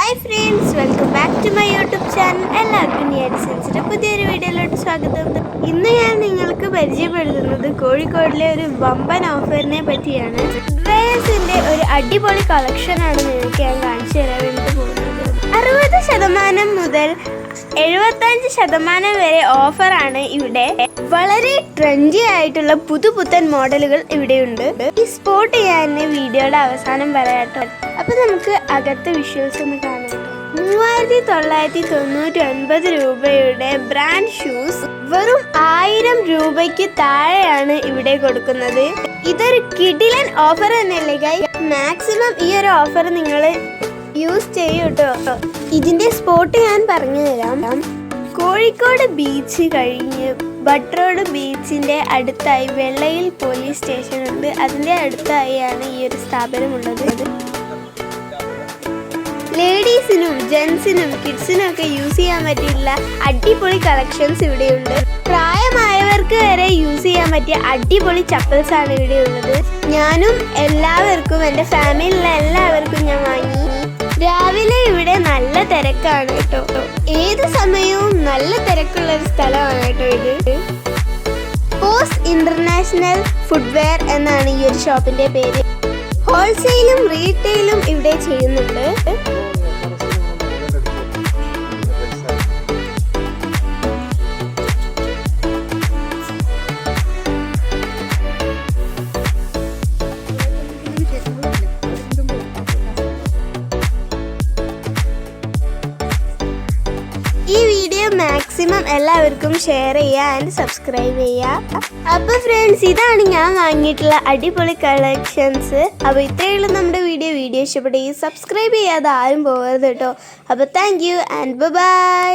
Hi friends welcome back to my YouTube channel എല്ലാവർക്കും ഡിസൈൻസിന്റെ പുതിയൊരു വീഡിയോയിലോട്ട് സ്വാഗതം. ഇന്ന് ഞാൻ നിങ്ങൾക്ക് പരിചയപ്പെടുത്തുന്നത് കോഴിക്കോടിലെ ഒരു വമ്പൻ ഓഫറിനെ പറ്റിയാണ്. ഡ്രേസിന്റെ ഒരു അടിപൊളി കളക്ഷനാണ് നിങ്ങൾക്ക് ഞാൻ കാണിച്ചു തരാൻ വേണ്ടി പോകുന്നത്. അറുപത് ശതമാനം മുതൽ എഴുപത്തഞ്ച് ശതമാനം വരെ ഓഫറാണ് ഇവിടെ. വളരെ ട്രെൻഡി ആയിട്ടുള്ള പുതുപുത്തൻ മോഡലുകൾ ഇവിടെയുണ്ട്. ഈ സ്പോട്ട് ചെയ്യാൻ വീഡിയോയുടെ അവസാനം പറയാട്ടോ അപ്പൊ നമുക്ക് അകത്തെ വിഷ്വൽസ് ഒന്ന് കാണാം മൂവായിരത്തി തൊള്ളായിരത്തി തൊണ്ണൂറ്റി ഒൻപത് രൂപയുടെ ബ്രാൻഡ് ഷൂസ് വെറും ആയിരം രൂപയ്ക്ക് താഴെയാണ് ഇവിടെ കൊടുക്കുന്നത്. ഇതൊരു കിടിലൻ ഓഫർ എന്നല്ലേ മാക്സിമം ഈ ഒരു ഓഫർ നിങ്ങൾ യൂസ് ചെയ്യൂ കേട്ടോ ഇതിന്റെ സ്പോട്ട് ഞാൻ പറഞ്ഞു തരാം. കോഴിക്കോട് ബീച്ച് കഴിഞ്ഞ് ബട്രോഡ് ബീച്ചിന്റെ അടുത്തായി വെള്ളയിൽ പോലീസ് സ്റ്റേഷൻ ഉണ്ട്. അതിന്റെ അടുത്തായാണ് ഈ ഒരു സ്ഥാപനമുള്ളത്. ലേഡീസിനും ജെൻസിനും കിഡ്സിനും ഒക്കെ യൂസ് ചെയ്യാൻ പറ്റിയുള്ള അടിപൊളി കളക്ഷൻസ് ഇവിടെയുണ്ട്. പ്രായമായവർക്ക് വരെ യൂസ് ചെയ്യാൻ പറ്റിയ അടിപൊളി ചപ്പൽസ് ആണ് ഇവിടെ ഉള്ളത് ഞാനും എല്ലാവർക്കും എന്റെ ഫാമിലിയിലെ എല്ലാവർക്കും ഞാൻ വാങ്ങി. തിരക്കാണ് കേട്ടോ. ഏത് സമയവും നല്ല തിരക്കുള്ള ഒരു സ്ഥലമാണ് കേട്ടോ ഇത്. പോസ് ഇന്റർനാഷണൽ ഫുഡ്വെയർ എന്നാണ് ഈ ഒരു ഷോപ്പിന്റെ പേര്. ഹോൾസെയിലും റീറ്റെയിലും ഇവിടെ ചെയ്യുന്നുണ്ട്. മാക്സിമം എല്ലാവർക്കും ഷെയർ ചെയ്യുക ആൻഡ് സബ്സ്ക്രൈബ് ചെയ്യുക. അപ്പോൾ ഫ്രണ്ട്സ് ഇതാണ് ഞാൻ വാങ്ങിയിട്ടുള്ള അടിപൊളി കളക്ഷൻസ് അപ്പോൾ ഇത്രയുള്ള നമ്മുടെ വീഡിയോ വീഡിയോ ഇഷ്ടപ്പെടുകയും സബ്സ്ക്രൈബ് ചെയ്യാതെ ആരും പോകരുത് കേട്ടോ. അപ്പോൾ താങ്ക് യു ആൻഡ് ബൈ